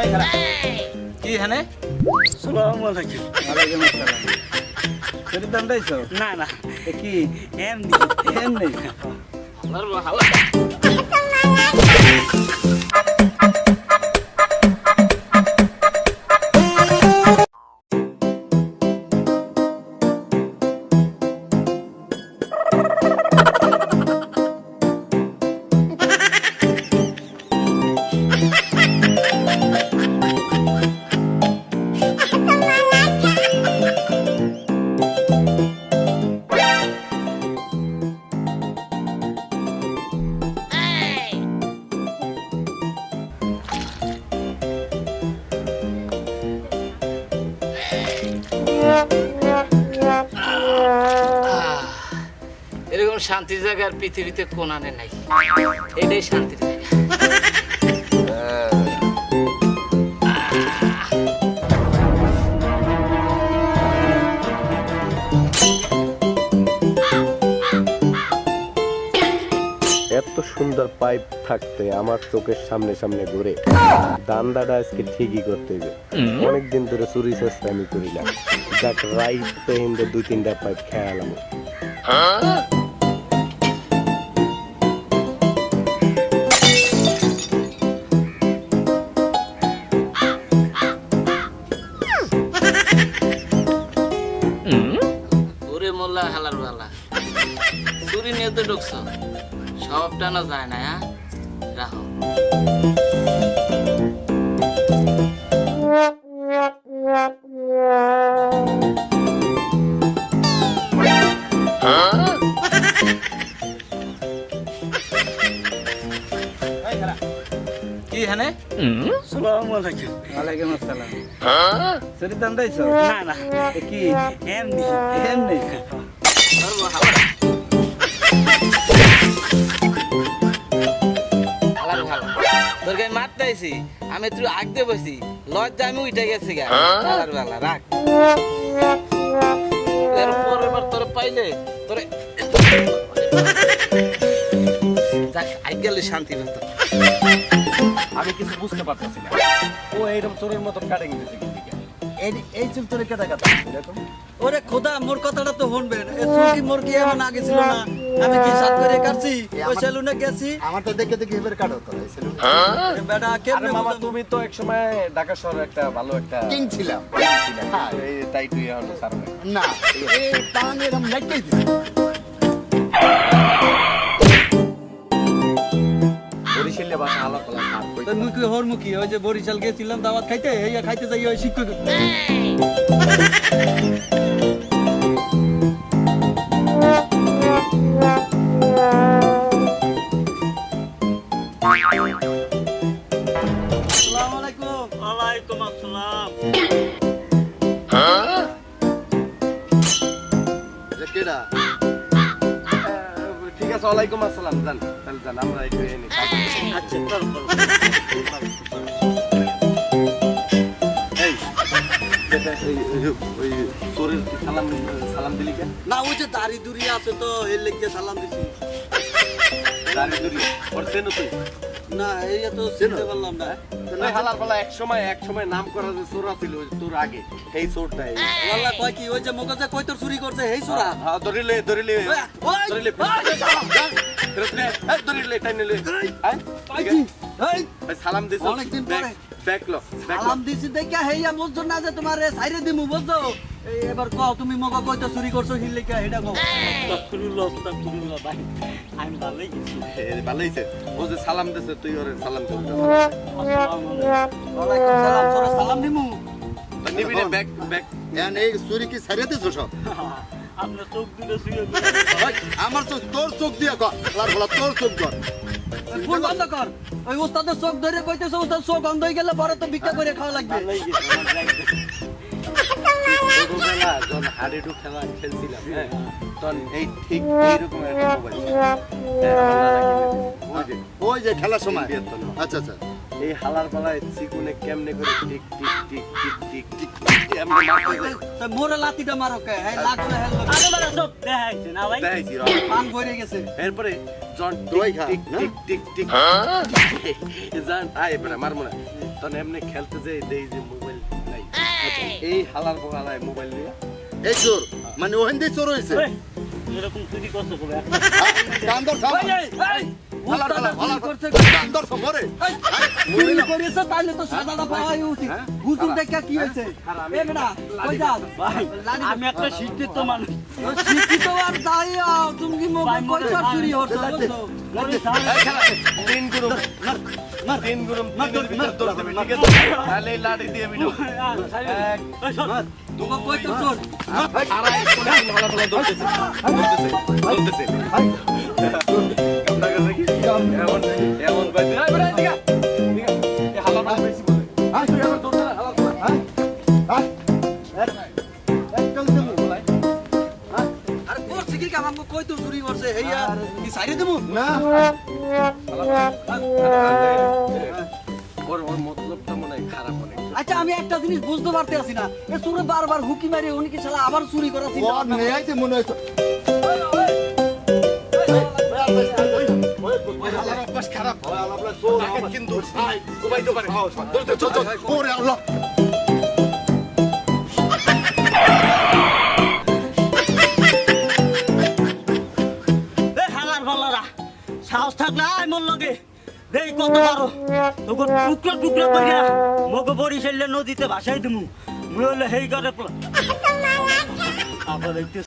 কি এখানে? সালাম আলাইকুম। ওয়ালাইকুম আসসালাম। শরীর দাম দিয়েছ? না না। কি? এমনি এমনি। এরকম শান্তির জায়গা আর পৃথিবীতে কোনানে নাই। এটাই শান্তির জায়গা। সুন্দর পাইপ থাকতে আমার চোখের সামনে সামনে ঘুরে দান্দাটা আজকে ঠিকই করতে হবে। অনেকদিন ধরে চুরি চেষ্টা আমি করি না। যাক রাইট পেহিন্দে দুই তিনটা পাইপ খেয়ালাম ওরে মোল্লা হালার বালা। চুরি নিয়ে তো ঢুকছ। সব টানা যায় না হ্যাঁ রাখো কি এখানে সালাম আলাইকুম ওয়ালাইকুম আসসালাম। শরীর দাম দিয়েছ না না। কি? এমনি এমনি। আইছি আমি তুই আগতে বসি লজ্জা আমি উঠে গেছি গা। হালার বেলা রাখ। এরপর এবার তোর পাইলে তোরে যাক আই শান্তি পেত আমি কিছু বুঝতে পারতেছি না। ও এইরকম চোরের মতন কাটে দিয়েছে এই এই চুল তোরে কেটে কাটা? এরকম? ওরে খোদা মোর কথাটা তো শুনবেন এ চুলকি মোর কি এমন আগে ছিল না? আমি কি সাত করে কাটছি? ওই সেলুনে গেছি। আমার তো দেখে দেখে এবার কাটো তো সেলুন। এ বেটা কেমনে মামা তুমি তো এক সময় ঢাকা শহরে একটা ভালো একটা কিং ছিলাম। হ্যাঁ। এই তাই তুই এখন সারা না। এই এরকম লাইটাই দিছি বরিশালে বাসা আলাপ আলাপ কই তো নুকি হর মুখি ওই যে বরিশাল গেছিলাম দাওয়াত খাইতে এই খাইতে যাই ওই শিক্ষক। আসসালামু ঠিক আছে ওয়ালাইকুম আসসালাম জান তাহলে জান আমরা একটু এনে আচ্ছা চল সালাম সালাম দিলি কে? না ওই যে দাড়ি দুরি আছে তো এর লেগে সালাম দিছি। দাড়ি তুই? না এই তো চিনতে পারলাম না। তুই হালার পালা এক সময় এক সময় নাম করা যে চোর ছিল তোর আগে এই চোরটা এই। কয় কি ওই যে মগজে কই তোর চুরি করছে হেই সুরা হ্যাঁ ধরিলে ধরিলে। ধরিলে ধরিলে। এই ধরিলে টাইনে লে। হ্যাঁ এই এই সালাম দিছ। অনেকদিন পরে। সালাম দিছি দেখা হেইয়া বুঝছ না যে তোমার সাইরে দিমু বুঝছ? এই এবার কও তুমি মগ কই তো চুরি করছ হিল লেখা হেডা কও। আস্তাগফিরুল্লাহ আস্তাগফিরুল্লাহ ভাই আমি ভালোই গেছি ভালো হইছে। ও যে সালাম দিছে তুই ওরে সালাম দে আসসালামু আলাইকুম ওয়ালাইকুম সালাম সরে সালাম দিমু। নিবি রে ব্যাক ব্যাক এন এই চুরি কি ছাড়িয়ে দিছো সব? চোখ শুয়ে আমার চোখ তোর চোখ দিয়ে কর তোর চোখ কর। ফুল বন্ধ কর। ওই উস্তাদের চোখ ধরে কইতেছে উস্তাদ চোখ অন্ধ হয়ে গেলে পরে তো ভিক্ষা করে খাওয়া লাগবে। ছোটবেলা যখন হাডুডু খেলা খেলছিলাম হ্যাঁ তখন এই ঠিক এইরকম একটা মোবাইল ওই যে ওই যে খেলার সময়। আচ্ছা আচ্ছা। এই হালার পালায় চিকুনে কেমনে করে টিক টিক টিক টিক টিক টিক এমনি মারতে যায়। মোরে লাতিটা মারো কে? এই লাগছে হেল আরে বারে সব দেখাইছে না ভাই? দেখাইছি পান ভরে গেছে। এরপরে জন দই খা, টিক টিক টিক টিক জান আয় এবারে মারমু না। তখন এমনি খেলতে যে দেই যে মোবাইল নাই। আচ্ছা, এই! হালার বহালায় মোবাইল নিয়ে। এই চোর মানে ওখান দিয়ে চোর হয়েছে এরকম চুরি ধর বেটা কই যাস? আমি একটা শিক্ষিত মানুষ। শিক্ষিত আর যাই তুমি কি পয়সা চুরি হচ্ছে বুঝছ? এমন এমন কইতে এই বেটা এদিকে এদিকে এই হালার বলা বেশি বলে। আয় তুই আমার দৌড় না হালার বলা আরে করছে কি কাম আমাকে কইতো চুরি করছে? হেইয়া কি সাইরে দেবো? না। ওর ওর মতলবটা মনে খারাপ অনেক আচ্ছা আমি একটা জিনিস বুঝতে পারতে আছি না। এ চুরে বারবার হুকি মারি উনি কি শালা আবার চুরি করা ও ভাবনা আইছে মনে হচ্ছে কিন্তু কুবাইতে পারে ধরতে চল চল ওরে আল্লাহ। সাহস থাকলে আয় মোর লগে। দেই কত পারো তোকে টুকরো টুকরো কইরা মগে বরিশালে নদীতে ভাসাই দিমু। মুই হলে হেই করে আবার একটু